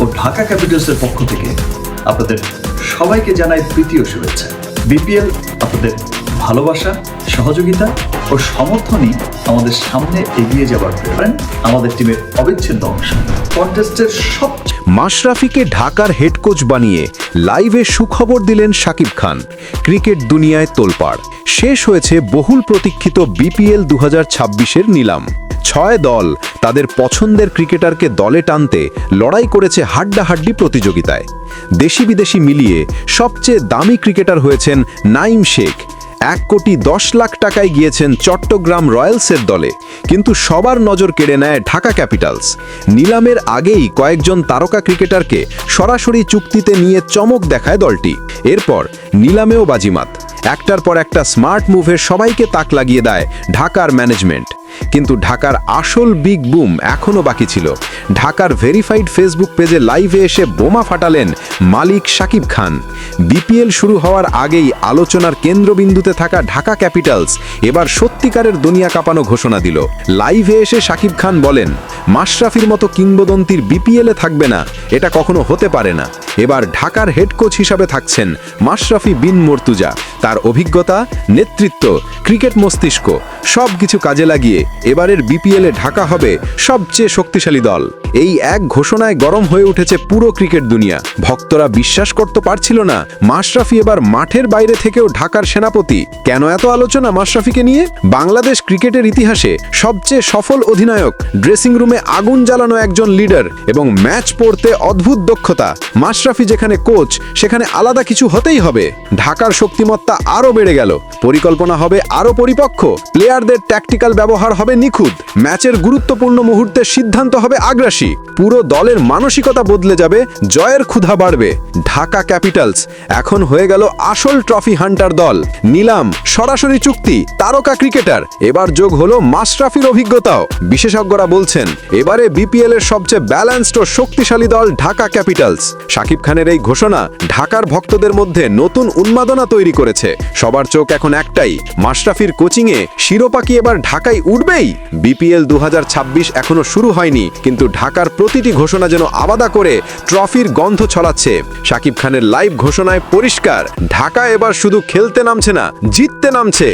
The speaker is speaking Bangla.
ও ঢাকা ক্যাপিটালসের পক্ষ থেকে আপনাদের সবাইকে জানাই তৃতীয় শুভেচ্ছা। বিপিএল, আপনাদের ভালোবাসা, সহযোগিতা ও সমর্থনই আমাদের সামনে এগিয়ে যাওয়ার প্রেরণ, আমাদের টিমের অবিচ্ছেদ্য অংশ। কন্টেস্টের সবচেয়ে মাশরাফিকে ঢাকার হেড কোচ বানিয়ে লাইভে সুখবর দিলেন শাকিব খান ক্রিকেট দুনিয়ায় তোলপাড়। শেষ হয়েছে বহুল প্রতীক্ষিত বিপিএল দু হাজার নিলাম। ছয় দল তাদের পছন্দের ক্রিকেটারকে দলে টানতে লড়াই করেছে হাড্ডাহাড্ডি প্রতিযোগিতায়। দেশি বিদেশি মিলিয়ে সবচেয়ে দামি ক্রিকেটার হয়েছেন নাইম শেখ। এক কোটি দশ লাখ টাকায় গিয়েছেন চট্টগ্রাম রয়্যালসের দলে, কিন্তু সবার নজর কেড়ে নেয় ঢাকা ক্যাপিটালস। নিলামের আগেই কয়েকজন তারকা ক্রিকেটারকে সরাসরি চুক্তিতে নিয়ে চমক দেখায় দলটি। এরপর নিলামেও বাজিমাত। একটার পর একটা স্মার্ট মুভে সবাইকে তাক লাগিয়ে দেয় ঢাকার ম্যানেজমেন্ট। কিন্তু ঢাকার আসল বিগ বুম এখনও বাকি ছিল। ঢাকার ভেরিফাইড ফেসবুক পেজে লাইভে এসে বোমা ফাটালেন মালিক শাকিব খান। বিপিএল শুরু হওয়ার আগেই আলোচনার কেন্দ্রবিন্দুতে থাকা ঢাকা ক্যাপিটালস এবার সত্যিকারের দুনিয়া কাঁপানো ঘোষণা দিল। লাইভে এসে শাকিব খান বলেন, মাশরাফির মতো কিংবদন্তির বিপিএলে থাকবে না, এটা কখনো হতে পারে না। এবার ঢাকার হেড কোচ হিসাবে থাকছেন মাশরাফি বিন মর্তুজা। তার অভিজ্ঞতা, নেতৃত্ব, ক্রিকেট মস্তিষ্ক সব কিছু কাজে লাগিয়ে এবারের বিপিএলে ঢাকা হবে সবচেয়ে শক্তিশালী দল। এই এক ঘোষণায় গরম হয়ে উঠেছে পুরো ক্রিকেট দুনিয়া। ভক্তরা বিশ্বাস করতে পারছিল না মাশরাফি এবার মাঠের বাইরে থেকেও ঢাকার সেনাপতি। কেন এত আলোচনা মাশরাফিকে নিয়ে? বাংলাদেশ ক্রিকেটের ইতিহাসে সবচেয়ে সফল অধিনায়ক ড্রেসিং রুমে আগুন জ্বালানো একজন লিডার এবং ম্যাচ পড়তে অদ্ভুত দক্ষতা। মাশরাফি যেখানে কোচ সেখানে আলাদা কিছু হতেই হবে। ঢাকার শক্তিমত্তা আরও বেড়ে গেল। পরিকল্পনা হবে আরও পরিপক্ক। প্লেয়ারদের ট্যাকটিক্যাল ব্যবহার হবে নিখুঁত। ম্যাচের গুরুত্বপূর্ণ মুহূর্তে সিদ্ধান্ত হবে আগ্রাসী। পুরো দলের মানসিকতা বদলে যাবে, জয়ের ক্ষুধা বাড়বে। ঢাকা ক্যাপিটালস এখন হয়ে গেল আসল ট্রফি হান্টার দল। নিলাম, সরাসরি চুক্তি, তারকা ক্রিকেটার। এবার যোগ হলো মাশরাফির অভিজ্ঞতাও। বিশেষজ্ঞরা বলছেন, এবারে বিপিএল এর সবচেয়ে ব্যালেন্সড ও শক্তিশালী দল ঢাকা ক্যাপিটালস। শাকিব খানের এই ঘোষণা ঢাকার ভক্তদের মধ্যে নতুন উন্মাদনা তৈরি করেছে। সবার চোখ এখন একটাই, মাশরাফির কোচিংয়ে শিরোপা কি এবার ঢাকায় উঠবেই? বিপিএল দু হাজার ছাব্বিশ এখনও শুরু হয়নি, কিন্তু ঢাকার প্রতিটি ঘোষণা যেন আলাদা করে ট্রফির গন্ধ ছড়াচ্ছে। শাকিব খানের লাইভ ঘোষণায় পরিষ্কার, ঢাকা এবার শুধু খেলতে নামছে না, জিততে নামছে।